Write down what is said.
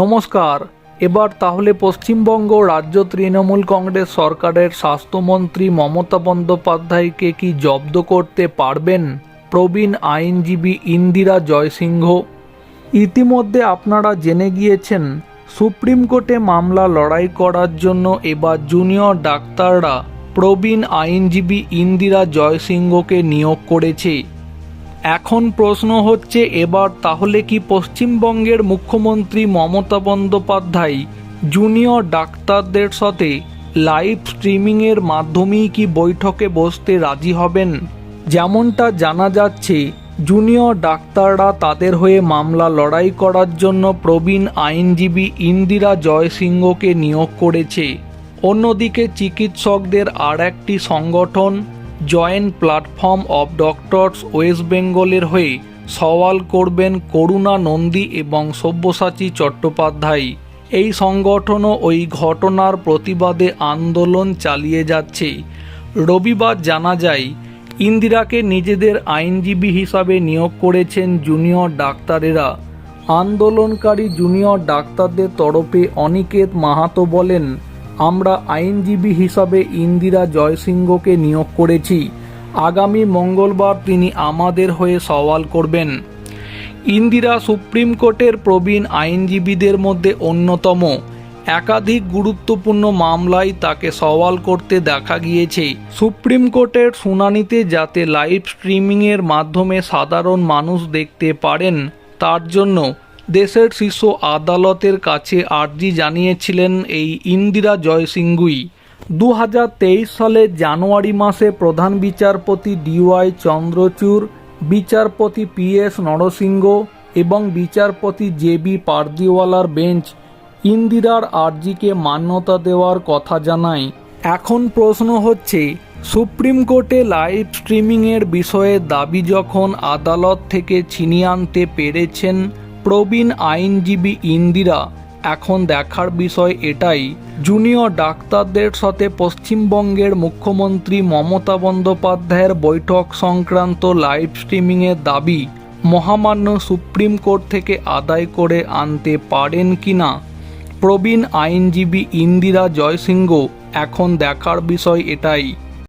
নমস্কার। এবার তাহলে পশ্চিমবঙ্গ রাজ্য তৃণমূল কংগ্রেস সরকারের স্বাস্থ্যমন্ত্রী মমতা বন্দ্যোপাধ্যায়কে কি জব্দ করতে পারবেন? প্রবীণ আইনজীবী ইন্দিরা জয়সিংহ। ইতিমধ্যে আপনারা জেনে গিয়েছেন, সুপ্রিম কোর্টে মামলা লড়াই করার জন্য এবার জুনিয়র ডাক্তাররা প্রবীণ আইনজীবী ইন্দিরা জয়সিংহকে নিয়োগ করেছে। এখন প্রশ্ন হচ্ছে এবার তাহলে কি পশ্চিমবঙ্গের মুখ্যমন্ত্রী মমতা বন্দ্যোপাধ্যায় জুনিয়র ডাক্তারদের সাথে লাইভ স্ট্রিমিংয়ের মাধ্যমেই কি বৈঠকে বসতে রাজি হবেন? যেমনটা জানা যাচ্ছে জুনিয়র ডাক্তাররা তাদের হয়ে মামলা লড়াই করার জন্য প্রবীণ আইনজীবী ইন্দিরা জয়সিংহকে নিয়োগ করেছে। অন্যদিকে চিকিৎসকদের আর একটি সংগঠন joint platform of doctors West বেঙ্গলের হয়ে সওয়াল করবেন করুণা নন্দী এবং সব্যসাচী চট্টোপাধ্যায়। এই সংগঠনও ওই ঘটনার প্রতিবাদে আন্দোলন চালিয়ে যাচ্ছে। রবিবার জানা যায়, ইন্দিরাকে নিজেদের আইনজীবী হিসাবে নিয়োগ করেছেন জুনিয়র ডাক্তারেরা। আন্দোলনকারী জুনিয়র ডাক্তারদের তরফে অনিকেত মাহাতো বলেন আমরা আইনজীবী হিসাবে ইন্দিরা জয়সিংহকে নিয়োগ করেছি। আগামী মঙ্গলবার তিনি আমাদের হয়ে সওয়াল করবেন। ইন্দিরা সুপ্রিম কোর্টের প্রবীণ আইনজীবীদের মধ্যে অন্যতম। একাধিক গুরুত্বপূর্ণ মামলায় তাকে সওয়াল করতে দেখা গিয়েছে। সুপ্রিম কোর্টের শুনানিতে যাতে লাইভ স্ট্রিমিংয়ের মাধ্যমে সাধারণ মানুষ দেখতে পারেন, তার জন্য দেশের শীর্ষ আদালতের কাছে আর্জি জানিয়েছিলেন এই ইন্দিরা জয়সিংহুই দু সালে জানুয়ারি মাসে প্রধান বিচারপতি ডিওয়াই চন্দ্রচূড়, বিচারপতি পি এস নরসিংহ এবং বিচারপতি জে বি পারদিওয়ালার বেঞ্চ ইন্দিরার আর্জিকে মান্যতা দেওয়ার কথা জানায়। এখন প্রশ্ন হচ্ছে, সুপ্রিম কোর্টে লাইভ স্ট্রিমিংয়ের বিষয়ে দাবি যখন আদালত থেকে ছিনিয়ে আনতে পেরেছেন প্রবীণ আইনজীবী ইন্দিরা এখন দেখার বিষয় এটাই, জুনিয়র ডাক্তারদের সাথে পশ্চিমবঙ্গের মুখ্যমন্ত্রী মমতা বন্দ্যোপাধ্যায়ের বৈঠক সংক্রান্ত লাইভ স্ট্রিমিংয়ের দাবি, মহামান্য সুপ্রিম কোর্ট থেকে আদায় করে আনতে পারেন কিনা প্রবীণ আইনজীবী ইন্দিরা জয়সিংহ এখন দেখার বিষয় এটাই।